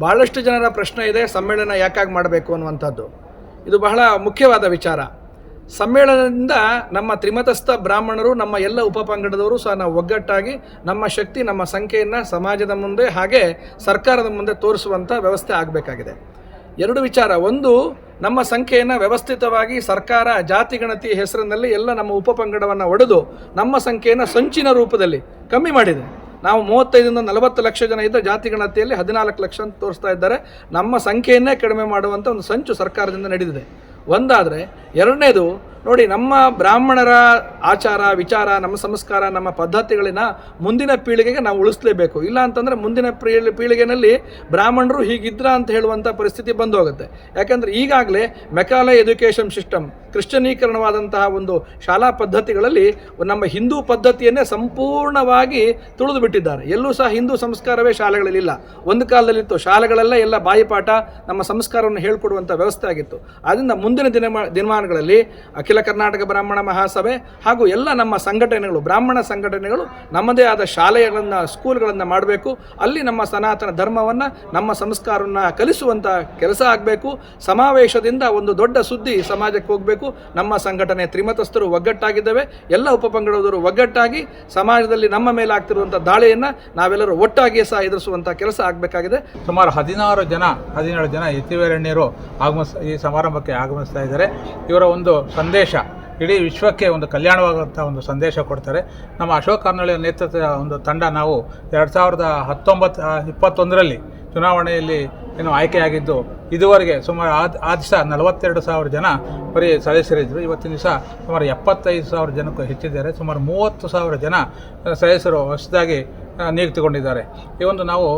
ಭಾಳಷ್ಟು ಜನರ ಪ್ರಶ್ನೆ ಇದೆ, ಸಮ್ಮೇಳನ ಯಾಕಾಗಿ ಮಾಡಬೇಕು ಅನ್ನುವಂಥದ್ದು. ಇದು ಬಹಳ ಮುಖ್ಯವಾದ ವಿಚಾರ. ಸಮ್ಮೇಳನದಿಂದ ನಮ್ಮ ತ್ರಿಮತಸ್ಥ ಬ್ರಾಹ್ಮಣರು, ನಮ್ಮ ಎಲ್ಲ ಉಪಪಂಗಡದವರು ಸಹ ನಾವು ಒಗ್ಗಟ್ಟಾಗಿ ನಮ್ಮ ಶಕ್ತಿ, ನಮ್ಮ ಸಂಖ್ಯೆಯನ್ನು ಸಮಾಜದ ಮುಂದೆ ಹಾಗೆ ಸರ್ಕಾರದ ಮುಂದೆ ತೋರಿಸುವಂಥ ವ್ಯವಸ್ಥೆ ಆಗಬೇಕಾಗಿದೆ. ಎರಡು ವಿಚಾರ. ಒಂದು, ನಮ್ಮ ಸಂಖ್ಯೆಯನ್ನು ವ್ಯವಸ್ಥಿತವಾಗಿ ಸರ್ಕಾರ, ಜಾತಿ, ಗಣತಿ ಹೆಸರಿನಲ್ಲಿ ಎಲ್ಲ ನಮ್ಮ ಉಪಪಂಗಡವನ್ನು ಒಡೆದು ನಮ್ಮ ಸಂಖ್ಯೆಯನ್ನು ಸಂಚಿನ ರೂಪದಲ್ಲಿ ಕಮ್ಮಿ ಮಾಡಿದೆ. ನಾವು ಮೂವತ್ತೈದರಿಂದ ನಲವತ್ತು ಲಕ್ಷ ಜನ ಇದ್ದ ಜಾತಿ ಗಣತಿಯಲ್ಲಿ ಹದಿನಾಲ್ಕು ಲಕ್ಷ ಅಂತ ತೋರಿಸ್ತಾ ಇದ್ದಾರೆ. ನಮ್ಮ ಸಂಖ್ಯೆಯನ್ನೇ ಕಡಿಮೆ ಮಾಡುವಂಥ ಒಂದು ಸಂಚು ಸರ್ಕಾರದಿಂದ ನಡೆದಿದೆ. ಒಂದಾದರೆ ಎರಡನೇದು ನೋಡಿ, ನಮ್ಮ ಬ್ರಾಹ್ಮಣರ ಆಚಾರ, ವಿಚಾರ, ನಮ್ಮ ಸಂಸ್ಕಾರ, ನಮ್ಮ ಪದ್ಧತಿಗಳನ್ನ ಮುಂದಿನ ಪೀಳಿಗೆಗೆ ನಾವು ಉಳಿಸ್ಲೇಬೇಕು. ಇಲ್ಲ ಅಂತಂದರೆ ಮುಂದಿನ ಪೀಳಿ, ಪೀಳಿಗೆನಲ್ಲಿ ಬ್ರಾಹ್ಮಣರು ಹೀಗಿದ್ರ ಅಂತ ಹೇಳುವಂಥ ಪರಿಸ್ಥಿತಿ ಬಂದು ಹೋಗುತ್ತೆ ಯಾಕಂದರೆ ಈಗಾಗಲೇ ಮೆಕಾಲೆ ಎಜುಕೇಷನ್ ಸಿಸ್ಟಮ್ ಕ್ರಿಶ್ಚನೀಕರಣವಾದಂತಹ ಒಂದು ಶಾಲಾ ಪದ್ಧತಿಗಳಲ್ಲಿ ನಮ್ಮ ಹಿಂದೂ ಪದ್ಧತಿಯನ್ನೇ ಸಂಪೂರ್ಣವಾಗಿ ತುಳಿದು ಬಿಟ್ಟಿದ್ದಾರೆ. ಎಲ್ಲೂ ಸಹ ಹಿಂದೂ ಸಂಸ್ಕಾರವೇ ಶಾಲೆಗಳಲ್ಲಿಲ್ಲ ಒಂದು ಕಾಲದಲ್ಲಿತ್ತು, ಶಾಲೆಗಳೆಲ್ಲ ಎಲ್ಲ ಬಾಯಿಪಾಠ, ನಮ್ಮ ಸಂಸ್ಕಾರವನ್ನು ಹೇಳ್ಕೊಡುವಂಥ ವ್ಯವಸ್ಥೆ ಆಗಿತ್ತು. ಆದ್ದರಿಂದ ಮುಂದಿನ ದಿನಮ, ದಿನಮಾನಗಳಲ್ಲಿ ಅಖಿಲ ಕರ್ನಾಟಕ ಬ್ರಾಹ್ಮಣ ಮಹಾಸಭೆ ಹಾಗೂ ಎಲ್ಲ ನಮ್ಮ ಸಂಘಟನೆಗಳು, ಬ್ರಾಹ್ಮಣ ಸಂಘಟನೆಗಳು ನಮ್ಮದೇ ಆದ ಶಾಲೆಗಳನ್ನು, ಸ್ಕೂಲ್ಗಳನ್ನು ಮಾಡಬೇಕು. ಅಲ್ಲಿ ನಮ್ಮ ಸನಾತನ ಧರ್ಮವನ್ನು, ನಮ್ಮ ಸಂಸ್ಕಾರವನ್ನು ಕಲಿಸುವಂಥ ಕೆಲಸ ಆಗಬೇಕು. ಸಮಾವೇಶದಿಂದ ಒಂದು ದೊಡ್ಡ ಸುದ್ದಿ ಸಮಾಜಕ್ಕೆ ಹೋಗಬೇಕು. ನಮ್ಮ ಸಂಘಟನೆ ತ್ರಿಮತಸ್ಥರು ಒಗ್ಗಟ್ಟಾಗಿದ್ದೇವೆ. ಎಲ್ಲ ಉಪಪಂಗಡದವರು ಒಗ್ಗಟ್ಟಾಗಿ ಸಮಾಜದಲ್ಲಿ ನಮ್ಮ ಮೇಲೆ ಆಗ್ತಿರುವಂಥ ದಾಳಿಯನ್ನು ನಾವೆಲ್ಲರೂ ಒಟ್ಟಾಗಿ ಸಹ ಎದುರಿಸುವಂಥ ಕೆಲಸ ಆಗಬೇಕಾಗಿದೆ. ಸುಮಾರು ಹದಿನಾರು ಜನ, ಹದಿನೇಳು ಜನ ಯತಿವೀರಣ್ಯರು ಆಗಮಿಸ್, ಈ ಸಮಾರಂಭಕ್ಕೆ ಆಗಮಿಸ್ತಾ ಇದ್ದಾರೆ. ಇವರ ಒಂದು ಸಂದೇಶ ಇಡೀ ವಿಶ್ವಕ್ಕೆ ಒಂದು ಕಲ್ಯಾಣವಾಗುವಂಥ ಒಂದು ಸಂದೇಶ ಕೊಡ್ತಾರೆ. ನಮ್ಮ ಅಶೋಕ್ ಅನ್ನೊಳ್ಳಿ ನೇತೃತ್ವದ ಒಂದು ತಂಡ ನಾವು ಎರಡು ಸಾವಿರದ ಹತ್ತೊಂಬತ್ತು ಇಪ್ಪತ್ತೊಂದರಲ್ಲಿ ಚುನಾವಣೆಯಲ್ಲಿ ಏನು ಆಯ್ಕೆಯಾಗಿದ್ದು ಇದುವರೆಗೆ ಸುಮಾರು ಆದ ಆ ದಿವಸ ನಲವತ್ತೆರಡು ಸಾವಿರ ಜನ ಬರೀ ಸದಸ್ಯರಿದ್ದರು ಇವತ್ತಿನ ದಿವಸ ಸುಮಾರು ಎಪ್ಪತ್ತೈದು ಸಾವಿರ ಜನಕ್ಕೂ ಹೆಚ್ಚಿದ್ದಾರೆ. ಸುಮಾರು ಮೂವತ್ತು ಸಾವಿರ ಜನ ಆ, ಸದಸ್ಯರು ಹೊಸದಾಗಿ ಆ, ನಿಯುಕ್ತಿಗೊಂಡಿದ್ದಾರೆ. ಈ ಒಂದು ನಾವು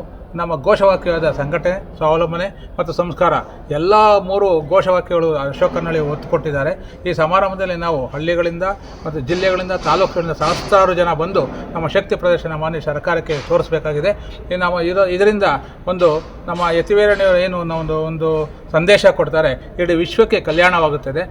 ನಮ್ಮ ಘೋಷವಾಕ್ಯದ ಸಂಘಟನೆ, ಸ್ವಾವಲಂಬನೆ ಮತ್ತು ಸಂಸ್ಕಾರ, ಎಲ್ಲ ಮೂರು ಘೋಷವಾಕ್ಯಗಳು ಅಶೋಕ್ ಕನ್ನಡಿ ಒತ್ತು ಕೊಟ್ಟಿದ್ದಾರೆ ಈ ಸಮಾರಂಭದಲ್ಲಿ ನಾವು ಹಳ್ಳಿಗಳಿಂದ ಮತ್ತು ಜಿಲ್ಲೆಗಳಿಂದ ತಾಲೂಕುಗಳಿಂದ ಸಹಸ್ರಾರು ಜನ ಬಂದು ನಮ್ಮ ಶಕ್ತಿ ಪ್ರದರ್ಶನ ಮಾನ್ಯ ಸರ್ಕಾರಕ್ಕೆ ತೋರಿಸಬೇಕಾಗಿದೆ. ಈ ನಮ್ಮ ಇರೋ ಇದರಿಂದ ಒಂದು ನಮ್ಮ ಯತಿವೀರಣ್ಯವರು ಏನು ಒಂದು ಒಂದು ಸಂದೇಶ ಕೊಡ್ತಾರೆ. ಇಡೀ ವಿಶ್ವಕ್ಕೆ ಕಲ್ಯಾಣವಾಗುತ್ತದೆ.